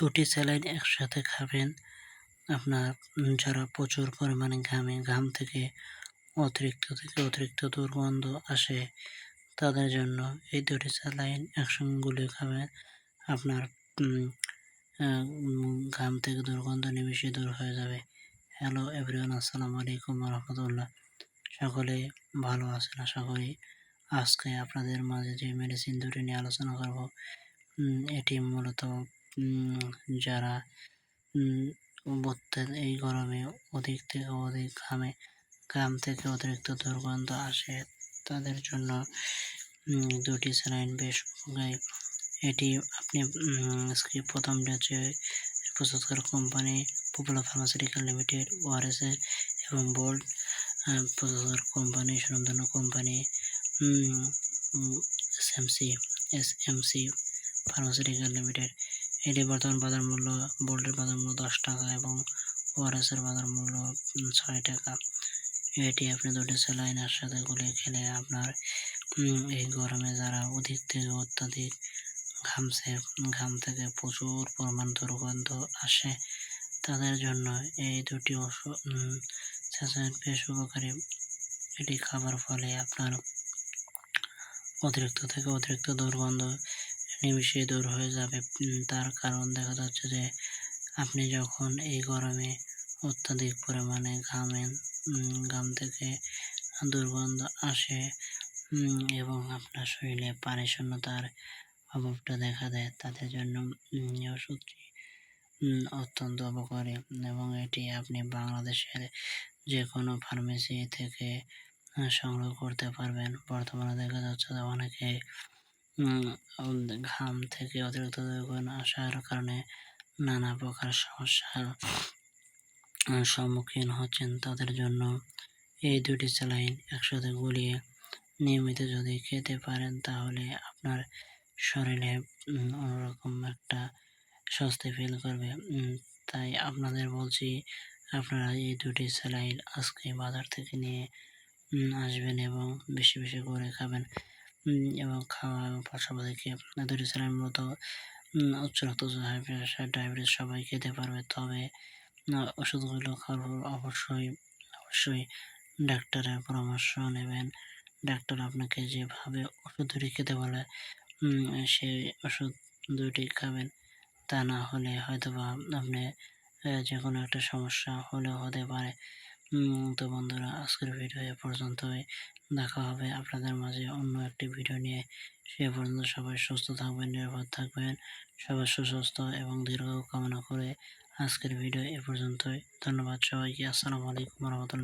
দুটি স্যালাইন একসাথে খাবেন। আপনার যারা প্রচুর পরিমাণে ঘামে, ঘাম থেকে অতিরিক্ত থেকে অতিরিক্ত দুর্গন্ধ আসে, তাদের জন্য এই দুটি স্যালাইন একসঙ্গে গুলিয়ে খাবেন। আপনার ঘাম থেকে দুর্গন্ধ নিমিশে দূর হয়ে যাবে। হ্যালো এভরিওয়ান, আসসালামু আলাইকুম রহমতুল্লাহ সকলে ভালো আছেন আশা করি। আজকে আপনাদের মাঝে যে মেডিসিন দুটি নিয়ে আলোচনা করব এটি মূলত যারা উম, এই গরমে অধিক থেকে অধিক ঘামে ঘাম থেকে অতিরিক্ত দুর্গন্ধ আসে তাদের জন্য দুটি স্যালাইন বেশ উপকারী। এটি আপনি আজকে হচ্ছে প্রস্তুতকার company popular pharmaceutical limited ORS এবং বোল্ড প্রস্তুতকার কোম্পানি সুনামধন্য company SMC SMC pharmaceutical limited. এটি বর্তমান বাজার মূল্য বোল্ডের বাজার মূল্য দশ টাকা এবং ওআরএস এর বাজার মূল্য ছয় টাকা। এটি আপনি দুটি স্যালাইনের সাথে গুলিয়ে খেলে আপনার এই গরমে যারা অধিক থেকে অত্যাধিক ঘামছে, ঘাম থেকে প্রচুর পরিমাণ দুর্গন্ধ আসে, তাদের জন্য এই দুটি ওষুধ বেশ উপকারী। এটি খাবার ফলে আপনার অতিরিক্ত থেকে অতিরিক্ত দুর্গন্ধ নিমিশে দূর হয়ে যাবে। তার কারণ দেখা যাচ্ছে যে, আপনি যখন এই গরমে অত্যাধিক পরিমাণে ঘামেন ঘাম থেকে দুর্গন্ধ আসে এবং আপনার শরীরে পানি শূন্যতার অভাবটা দেখা দেয়, তাদের জন্য ওষুধটি অত্যন্ত উপকারী। এবং এটি আপনি বাংলাদেশের যে কোনো ফার্মেসি থেকে সংগ্রহ করতে পারবেন। বর্তমানে দেখা যাচ্ছে যে অনেকে ঘাম থেকে অতিরিক্ত দুর্গন্ধ আসার কারণে নানা প্রকার সমস্যার সম্মুখীন হচ্ছেন তাদের জন্য। এই দুটি স্যালাইন একসাথে গুলিয়ে নিয়মিত যদি খেতে পারেন, তাহলে আপনার শরীরে অন্যরকম একটা স্বস্তি ফিল করবে। তাই আপনাদের বলছি, আপনারা এই দুটি স্যালাইন আজকে বাজার থেকে নিয়ে আসবেন এবং বেশি বেশি করে খাবেন। এবং খাওয়া এবং পাশাপাশি দুটি স্যালাইন মতো উচ্চ রক্তচাপ হাই প্রেশার ডায়াবেটিস সবাই খেতে পারবে। তবে ওষুধগুলো খাওয়ার অবশ্যই অবশ্যই ডাক্তারের পরামর্শ নেবেন। ডাক্তার আপনাকে যেভাবে ওষুধ দুটি খেতে বলে সেই ওষুধ দুটি খাবেন। তা না হলে হয়তোবা আপনি যে কোনো একটা সমস্যা হলেও হতে পারে। তো বন্ধুরা, আজকের ভিডিও এ পর্যন্তই। দেখা হবে আপনাদের মাঝে অন্য একটি ভিডিও নিয়ে। সে পর্যন্ত সবাই সুস্থ থাকবেন, নিরাপদ থাকবেন, সবাই সুস্বাস্থ্য এবং দীর্ঘ কামনা করে আজকের ভিডিও এ পর্যন্তই। ধন্যবাদ সবাইকে। আসসালামু আলাইকুম রহমতুল্লাহ।